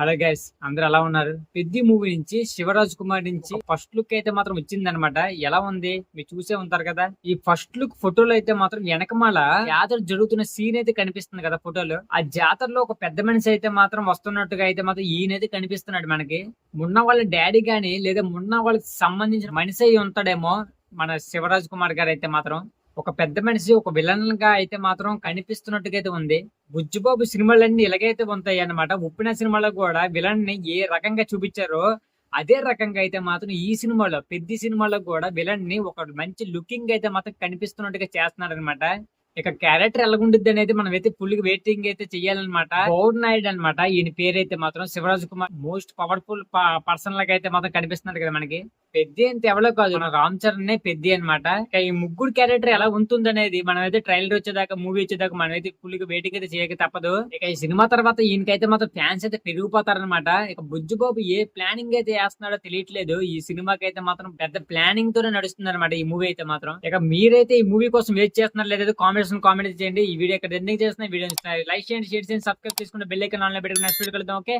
Hello guys అందరు ఎలా ఉన్నారు? పెద్ది మూవీ నుంచి శివరాజ్ కుమార్ నుంచి ఫస్ట్ లుక్ అయితే మాత్రం వచ్చిందనమాట ఎలా ఉంది? మీరు చూసే ఉంటారు కదా. ఈ ఫస్ట్ లుక్ ఫోటోలు అయితే మాత్రం వెనకమాల జాతర జరుగుతున్న సీన్ అయితే కనిపిస్తుంది కదా ఫోటోలో. ఆ జాతరలో ఒక పెద్ద మనిషి అయితే మాత్రం వస్తున్నట్టుగా అయితే మాత్రం ఈయనైతే కనిపిస్తున్నాడు మనకి. మున్న వాళ్ళ డాడీ గాని లేదా మున్న వాళ్ళకి సంబంధించిన మనిషి అయి ఉంటాడేమో మన శివరాజ్ కుమార్ గారు అయితే మాత్రం. ఒక పెద్ద మనిషి ఒక విలన్గా అయితే మాత్రం కనిపిస్తున్నట్టుగా అయితే ఉంది. బుజ్జిబాబు సినిమాలన్నీ ఇలాగైతే ఉంటాయి అన్నమాట ఉప్పిన సినిమాలో కూడా విలన్ని ఏ రకంగా చూపించారో అదే రకంగా అయితే మాత్రం ఈ సినిమాలో పెద్ద సినిమాలో కూడా విలన్ని ఒక మంచి లుకింగ్ అయితే మాత్రం కనిపిస్తున్నట్టుగా చేస్తున్నారు అనమాట ఇక క్యారెక్టర్ ఎలాగుంటుంది అనేది మనం అయితే ఫుల్ వెయిటింగ్ అయితే చెయ్యాలన్నమాట. గౌడ్ నాయుడు అనమాట ఈయన పేరైతే మాత్రం Shivaraj Kumar most powerful person లాగా అయితే మాత్రం కనిపిస్తున్నాడు కదా మనకి. పెద్ద అంటే ఎవరో కాదు మన రామ్ చరణ్ పెద్ద అనమాట ఈ ముగ్గురు క్యారెక్టర్ ఎలా ఉంటుంది అనేది మనం అయితే ట్రైలర్ వచ్చేదాకా మూవీ వచ్చేదాకా మనం అయితే ఫుల్ వెయిటింగ్ అయితే చేయక తప్పదు. ఇక ఈ సినిమా తర్వాత ఈయనకైతే మాత్రం ఫ్యాన్స్ అయితే పెరిగిపోతారనమాట ఇక బుజ్జుబాబు ఏ ప్లానింగ్ అయితే వేస్తున్నాడో తెలియట్లేదు. ఈ సినిమాకి అయితే మాత్రం పెద్ద ప్లానింగ్ తోనే నడుస్తుంది అనమాట ఈ మూవీ అయితే మాత్రం. ఇక మీరైతే ఈ మూవీ కోసం వెయిట్ చేస్తున్నారు లేదా ఇన్ఫర్మేషన్ కామెంట్ చేయండి. ఈ వీడియో ఇక్కడ ఎండింగ్ చేస్తున్న. వీడియో లైక్ చేయండి షేర్ చేయండి సబ్స్క్రైబ్ చేసుకుంటే బెల్ ఐకాన్ ఆన్లో పెట్టుకుని నెక్స్ట్ వీడియో కలుద్దాం ఓకే?